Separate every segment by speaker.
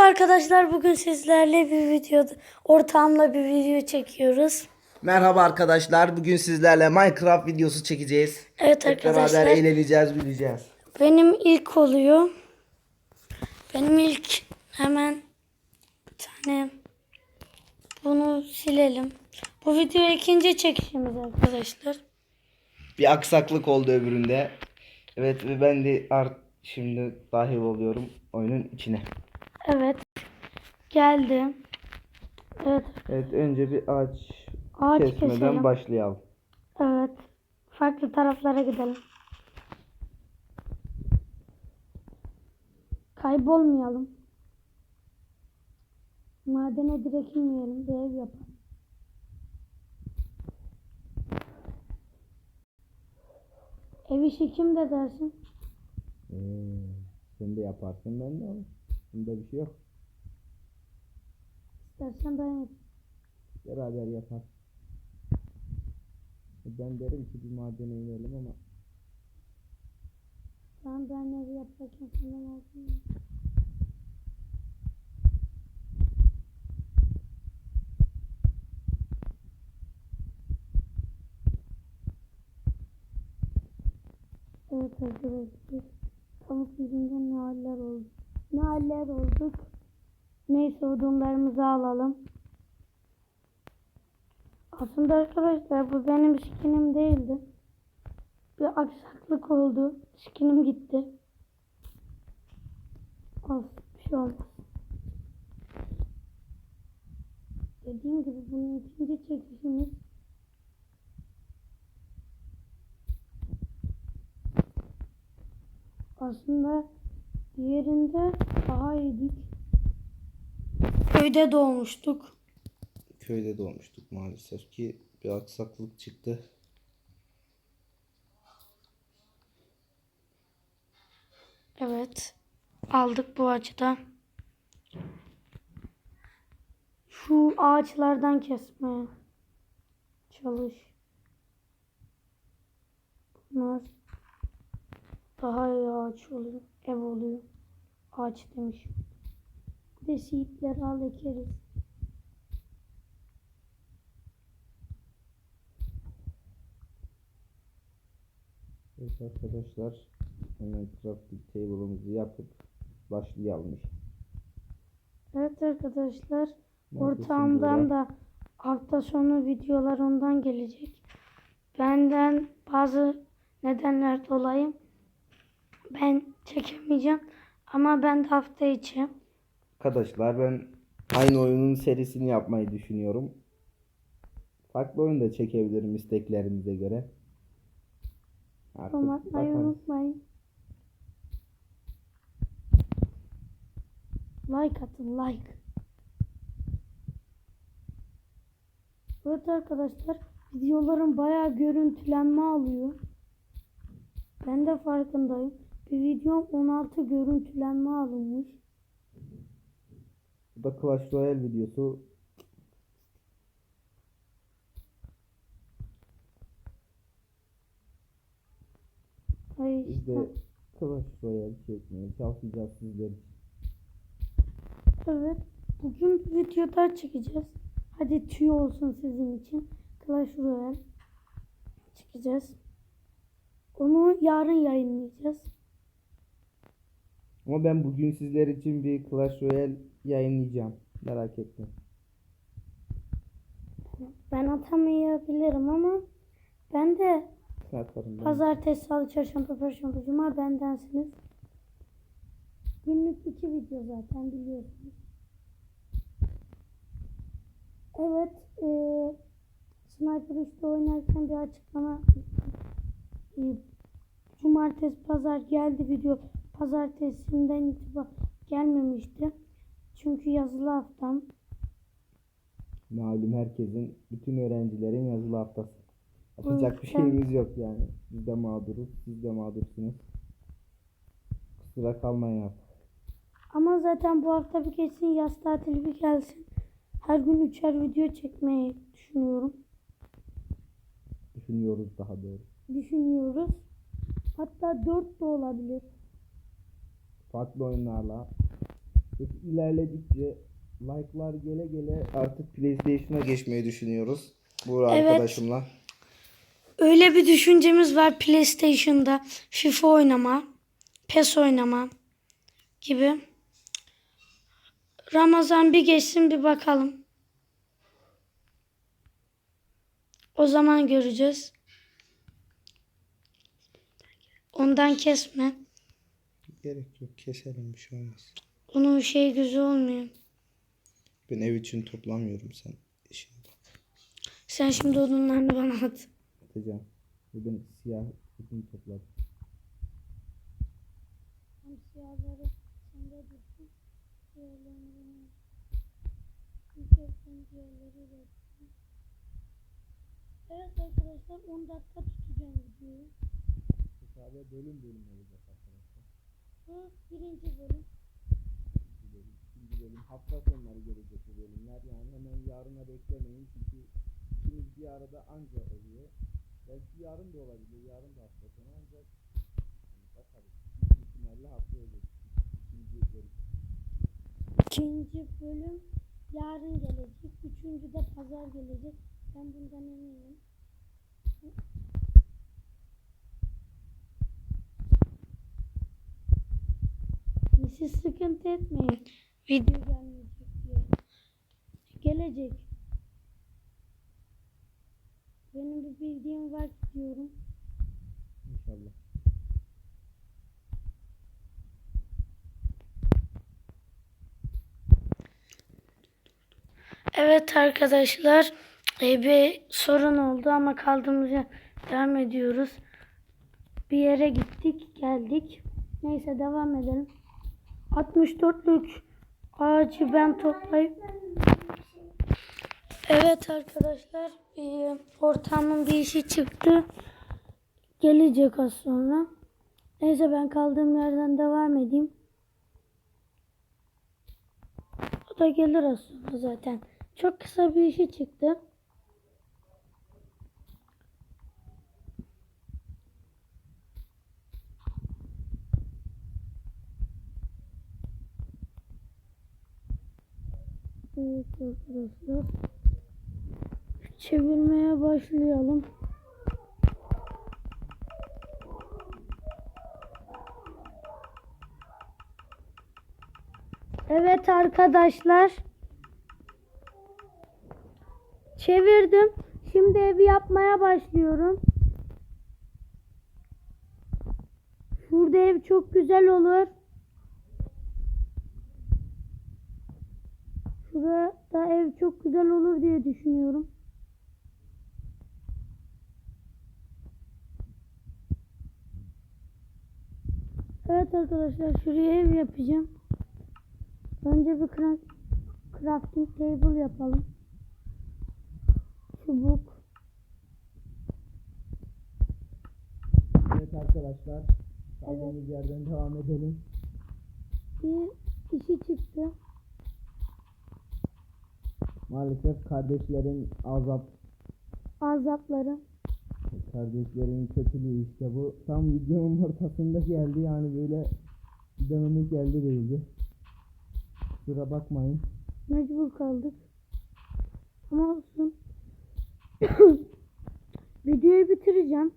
Speaker 1: arkadaşlar bugün sizlerle bir video ortağımla bir video çekiyoruz.
Speaker 2: Merhaba arkadaşlar. Bugün sizlerle Minecraft videosu çekeceğiz.
Speaker 1: Evet
Speaker 2: Hep beraber
Speaker 1: arkadaşlar
Speaker 2: eğleneceğiz, güleceğiz.
Speaker 1: benim ilk oluyor. Benim ilk hemen bir tane bunu silelim. Bu video ikinci çekişimiz arkadaşlar.
Speaker 2: Bir aksaklık oldu öbüründe. Evet ve ben de art şimdi dahil oluyorum oyunun içine.
Speaker 1: Evet geldi. Evet
Speaker 2: Evet önce bir ağaç,
Speaker 1: ağaç
Speaker 2: kesmeden
Speaker 1: keselim.
Speaker 2: başlayalım.
Speaker 1: Evet farklı taraflara gidelim. Kaybolmayalım. Madene direkt inmeyelim. Bir ev yapalım. Ev işi kim de dersin?
Speaker 2: Ee, sen de yaparsın ben de olur. Bunda bir şey yok.
Speaker 1: İstersen ben.
Speaker 2: Beraber yapar. Ben derim ki bir madene inelim ama
Speaker 1: Tamam ben evi yaparken madene in. Evet arkadaşlar. Tavuk yüzünden ne haller oldu. Ne haller olduk. Neyse odunlarımızı alalım. Aslında arkadaşlar bu benim skinim değildi. Bir aksaklık oldu. Skinim gitti. Olsun bir şey olmaz. Dediğim gibi bunun ikinci çekişimiz. Aslında diğerinde daha iyiydik. Köyde doğmuştuk.
Speaker 2: köyde doğmuştuk maalesef ki bir aksaklık çıktı.
Speaker 1: Evet. Aldık bu açıdan. Şu ağaçlardan kesmeye çalış. Bunlar daha iyi ağaç oluyor. Ev oluyor. Ağaç demiş. Bir de siitleri al ekeriz.
Speaker 2: Evet arkadaşlar crafting table'ımızı yapıp başlayalım.
Speaker 1: Evet arkadaşlar.
Speaker 2: Buğra?
Speaker 1: da hafta sonu videolar ondan gelecek. Benden bazı nedenler dolayı ben çekemeyeceğim. Ama ben de hafta içi
Speaker 2: Arkadaşlar ben aynı oyunun serisini yapmayı düşünüyorum. Farklı oyun da çekebilirim isteklerinize göre. Artık
Speaker 1: yorum atmayı unutmayın. Like atın like. Evet arkadaşlar videolarım bayağı görüntülenme alıyor. Ben de farkındayım. Bir videom 16 görüntülenme alınmış.
Speaker 2: Bu da Clash Royale videosu.
Speaker 1: Ay
Speaker 2: Biz
Speaker 1: işte.
Speaker 2: de Clash Royale çekmeye çalışacağız sizler.
Speaker 1: Evet. Bugün bir video daha çekeceğiz. Hadi tüy olsun sizin için. Clash Royale çekeceğiz. Onu yarın yayınlayacağız.
Speaker 2: Ama ben bugün sizler için bir Clash Royale yayınlayacağım. Merak etme.
Speaker 1: Ben atamayabilirim ama ben de
Speaker 2: Atarım ben.
Speaker 1: pazartesi, salı, çarşamba, perşembe, cuma bendensiniz. Günlük iki video zaten biliyorsunuz. Evet, eee Sniper 3'te oynarken bir açıklama eee, Cumartesi, pazar geldi video. Pazartesinden itibaren gelmemişti. Çünkü yazılı haftam.
Speaker 2: Malum herkesin, bütün öğrencilerin yazılı haftası. Yapacak bir şeyimiz yok yani. Biz de mağduruz, siz de mağdursunuz. Kusura kalmayın artık.
Speaker 1: Ama zaten bu hafta bir geçsin yaz tatili bir gelsin. Her gün üçer video çekmeyi düşünüyorum.
Speaker 2: Düşünüyoruz daha doğru.
Speaker 1: Düşünüyoruz. Hatta dört de olabilir.
Speaker 2: Farklı oyunlarla ilerledikçe like'lar gele gele artık PlayStation'a geçmeyi düşünüyoruz. Bu
Speaker 1: Evet.
Speaker 2: arkadaşımla.
Speaker 1: Öyle bir düşüncemiz var PlayStation'da. FIFA oynama, PES oynama gibi. Ramazan bir geçsin bir bakalım. O zaman göreceğiz. Ondan kesme.
Speaker 2: Gerek yok keselim bir şey olmaz.
Speaker 1: Onun şey güzel olmuyor.
Speaker 2: Ben ev için toplamıyorum sen işini
Speaker 1: Sen şimdi odunlarını bana at.
Speaker 2: atacağım. Bugün siyah bütün topladım.
Speaker 1: Siyahları sende dursun. Diğerlerini benim. diğerleri de Evet arkadaşlar 10 dakika tutacağım videoyu.
Speaker 2: Sadece bölüm bölüm olacak.
Speaker 1: Bu birinci bölüm.
Speaker 2: İkinci bölüm, ikinci bölüm. Hafta sonları gelecek bu bölümler. Yani hemen yarına beklemeyin çünkü ikimiz bir arada anca oluyor. Belki yarın da olabilir. Yarın da hafta sonu ancak bakalım. Büyük ihtimalle hafta olacak. İkinci bölüm.
Speaker 1: İkinci bölüm yarın gelecek. Üçüncü de pazar gelecek. Ben bundan eminim. Siz sıkıntı etmeyin. Video gelmeyecek diye. Gelecek. Benim bir bildiğim var diyorum.
Speaker 2: İnşallah.
Speaker 1: Evet arkadaşlar e, bir sorun oldu ama kaldığımız yer devam ediyoruz. Bir yere gittik geldik. Neyse devam edelim. 64'lük ağacı ben toplayıp Evet arkadaşlar e, ortamın bir işi çıktı. Gelecek az sonra. Neyse ben kaldığım yerden devam edeyim. O da gelir sonra zaten. Çok kısa bir işi çıktı. Evet arkadaşlar. Çevirmeye başlayalım. Evet arkadaşlar. Çevirdim. Şimdi evi yapmaya başlıyorum. Şurada ev çok güzel olur. Şurada ev çok güzel olur diye düşünüyorum. Evet arkadaşlar şuraya ev yapacağım. Önce bir cra- crafting table yapalım. Çubuk.
Speaker 2: Evet arkadaşlar. Kaldığımız yerden devam edelim.
Speaker 1: Bir işi çıktı.
Speaker 2: Maalesef kardeşlerin azap
Speaker 1: Azapları.
Speaker 2: Kardeşlerin kötülüğü işte bu. Tam videonun ortasında geldi yani böyle dememek elde değildi. Kusura bakmayın.
Speaker 1: Mecbur kaldık. Ama olsun. Videoyu bitireceğim.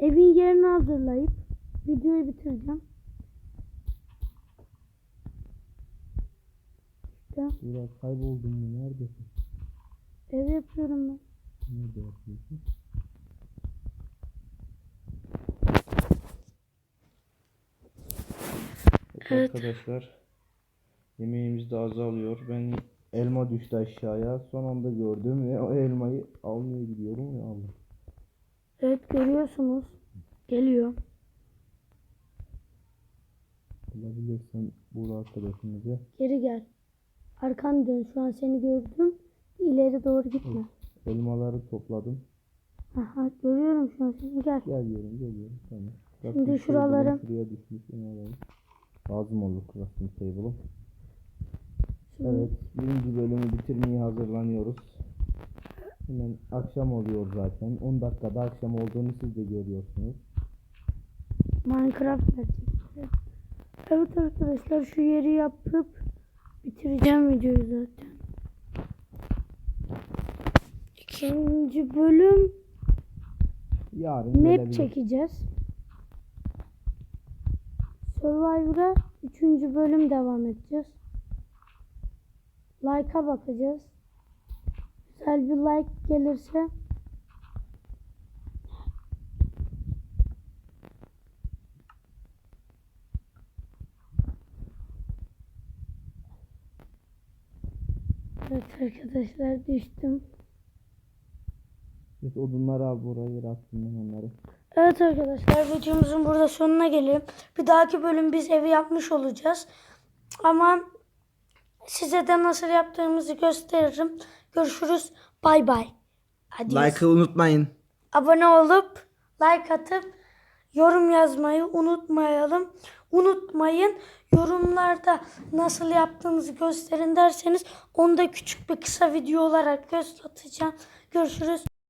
Speaker 1: Evin yerini hazırlayıp videoyu bitireceğim. İşte
Speaker 2: Biraz kayboldun mu? Neredesin?
Speaker 1: ev yapıyorum ben.
Speaker 2: Nerede yapıyorsun?
Speaker 1: Evet.
Speaker 2: Arkadaşlar yemeğimiz de azalıyor. Ben elma düştü aşağıya. Son anda gördüm ve o elmayı almaya gidiyorum ve aldım.
Speaker 1: Evet görüyorsunuz. Geliyor.
Speaker 2: Bulabilirsen bul arkadaşımızı.
Speaker 1: Geri gel. Arkan dön. Şu an seni gördüm. İleri doğru gitme.
Speaker 2: Elmaları topladım.
Speaker 1: Aha görüyorum şu an seni. Gel.
Speaker 2: Geliyorum geliyorum tamam.
Speaker 1: Şimdi
Speaker 2: Bakın
Speaker 1: şuraları-
Speaker 2: Şuraya düşmüş alalım. Lazım olur crafting table'ım. Evet birinci bölümü bitirmeye hazırlanıyoruz. Hemen akşam oluyor zaten. 10 dakikada akşam olduğunu siz de görüyorsunuz.
Speaker 1: Minecraft gerçekten. Evet arkadaşlar şu yeri yapıp bitireceğim videoyu zaten. İkinci bölüm
Speaker 2: Yarın
Speaker 1: map çekeceğiz. Survivor'a üçüncü bölüm devam edeceğiz. Like'a bakacağız. Güzel bir like gelirse Evet arkadaşlar düştüm.
Speaker 2: Biz odunları al buraya yer atsın onları.
Speaker 1: Evet arkadaşlar videomuzun burada sonuna gelelim. Bir dahaki bölüm biz evi yapmış olacağız. Ama size de nasıl yaptığımızı gösteririm. Görüşürüz. Bay bay. Hadi
Speaker 2: Like'ı unutmayın.
Speaker 1: abone olup like atıp yorum yazmayı unutmayalım. Unutmayın. Yorumlarda nasıl yaptığınızı gösterin derseniz onu da küçük bir kısa video olarak göstereceğim. Görüşürüz.